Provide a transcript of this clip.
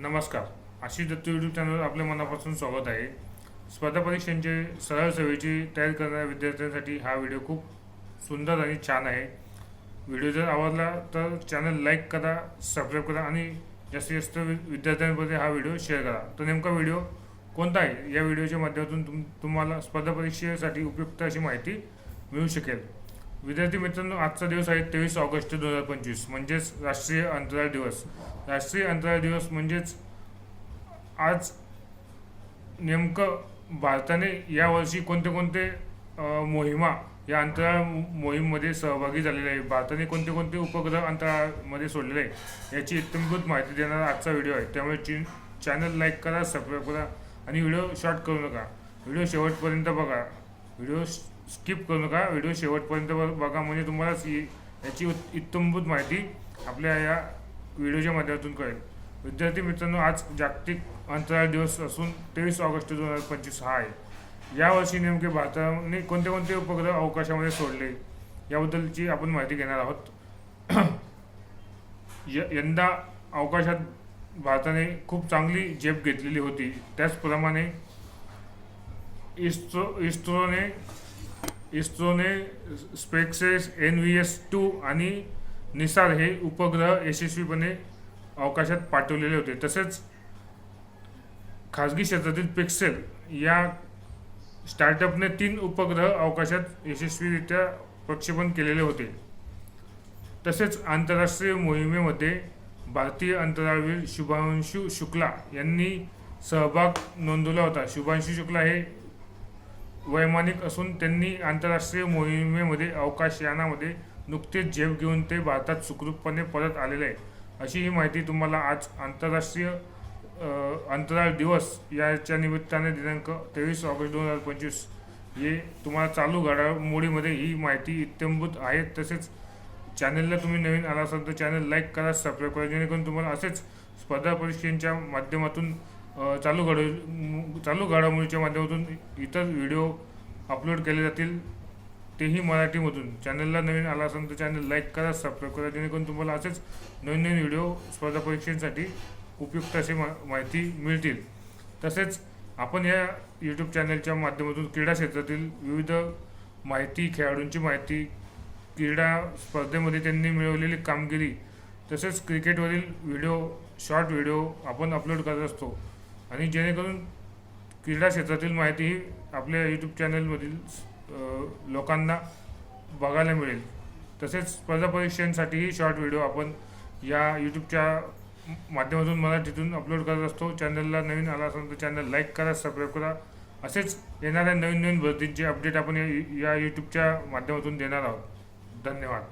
नमस्कार. Ashish Datta YouTube channel आपल्या मनापासून स्वागत आहे. स्पर्धा परीक्षांचे सरळ सेवेची तयारी करणाऱ्या विद्यार्थ्यांसाठी हा व्हिडिओ खूप सुंदर आणि छान आहे. व्हिडिओ जर आवडला तर चॅनल लाईक करा सबस्क्राईब करा आणि जास्तीत जास्त वि- विद्यार्थ्यांमध्ये हा व्हिडिओ शेअर करा. तर नेमका व्हिडिओ कोणता आहे? या व्हिडिओच्या माध्यमातून तुम तुम्हाला स्पर्धा परीक्षेसाठी उपयुक्त अशी माहिती मिळू शकेल. विद्यार्थी मित्रांनो आजचा दिवस आहे तेवीस ऑगस्ट दोन हजार पंचवीस. म्हणजेच राष्ट्रीय अंतराळ दिवस. राष्ट्रीय अंतराळ दिवस म्हणजेच आज नेमकं भारताने यावर्षी कोणते कोणते मोहिमा या अंतराळ मोहीममध्ये सहभागी झालेले आहे भारताने कोणते कोणते उपग्रह अंतराळामध्ये सोडलेले आहे याची इत्यंभूत माहिती देणारा आजचा व्हिडिओ आहे. त्यामुळे ची चॅनल लाईक करा सबस्क्राईब करा आणि व्हिडिओ शॉर्ट करू नका. व्हिडिओ शेवटपर्यंत बघा. व्हिडिओ स्किप करू नका. व्हिडिओ शेवटपर्यंत बघा. म्हणजे तुम्हाला याची इत्तमभूत इत्यंभूत माहिती आपल्या या व्हिडिओच्या माध्यमातून कळेल. विद्यार्थी मित्रांनो आज जागतिक अंतराळ दिवस असून तेवीस ऑगस्ट दोन हजार पंचवीस हा आहे. यावर्षी नेमके भारताने कोणते कोणते उपग्रह अवकाशामध्ये सोडले? याबद्दलची आपण माहिती घेणार आहोत. य यंदा अवकाशात भारताने खूप चांगली झेप घेतलेली होती. त्याचप्रमाणे इस्रो इस्रोने इस्रोने स्पेक्सेस एन व्ही एस टू आणि निसार हे उपग्रह यशस्वीपणे अवकाशात पाठवलेले होते. तसेच खाजगी क्षेत्रातील पिक्सेल या स्टार्टअपने तीन उपग्रह अवकाशात यशस्वीरित्या प्रक्षेपण केलेले होते. तसेच आंतरराष्ट्रीय मोहिमेमध्ये भारतीय अंतराळवीर शुभांशु शुक्ला यांनी सहभाग नोंदवला होता. शुभांशु शुक्ला हे वैमानिक असून त्यांनी आंतरराष्ट्रीय मोहिमेमध्ये अवकाशयानामध्ये नुकतेच झेप घेऊन ते भारतात सुखरूपपणे परत आलेले आहे अशी ही माहिती तुम्हाला आज आंतरराष्ट्रीय अंतराळ दिवस याच्या निमित्ताने दिनांक तेवीस ऑगस्ट दोन हजार पंचवीस हे तुम्हाला चालू घडामोडीमध्ये ही माहिती इत्यंभूत आहे. तसेच चॅनलला तुम्ही नवीन आला असाल तर चॅनल लाईक करा सबस्क्राईब करा जेणेकरून तुम्हाला असेच स्पर्धा परीक्षेच्या माध्यमातून चालू घड चालू घडामोडीच्या माध्यमातून इतर व्हिडिओ अपलोड केले जातील तेही मराठीमधून. चॅनलला नवीन आला असेल तर चॅनल लाईक करा सबस्क्राईब करा जेणेकरून तुम्हाला असेच नवीन नवीन व्हिडिओ स्पर्धा परीक्षेसाठी उपयुक्त असे मा माहिती मिळतील. तसेच आपण या यूट्यूब चॅनलच्या माध्यमातून क्रीडा क्षेत्रातील विविध माहिती खेळाडूंची माहिती क्रीडा स्पर्धेमध्ये त्यांनी मिळवलेली कामगिरी तसेच क्रिकेटवरील व्हिडिओ शॉर्ट व्हिडिओ आपण अपलोड करत असतो. आणि जेणेकरून क्रीडा क्षेत्रातील माहिती ही आपल्या यूट्यूब चॅनलमधील लोकांना बघायला मिळेल. तसेच स्पर्धा परीक्षांसाठीही शॉर्ट व्हिडिओ आपण या यूट्यूबच्या माध्यमातून मराठीतून अपलोड करत असतो. चॅनलला नवीन आला असेल तर चॅनल लाईक करा सबस्क्राईब करा. असेच येणाऱ्या नवीन नवीन भरतींचे अपडेट आपण या यूट्यूबच्या माध्यमातून देणार आहोत. धन्यवाद.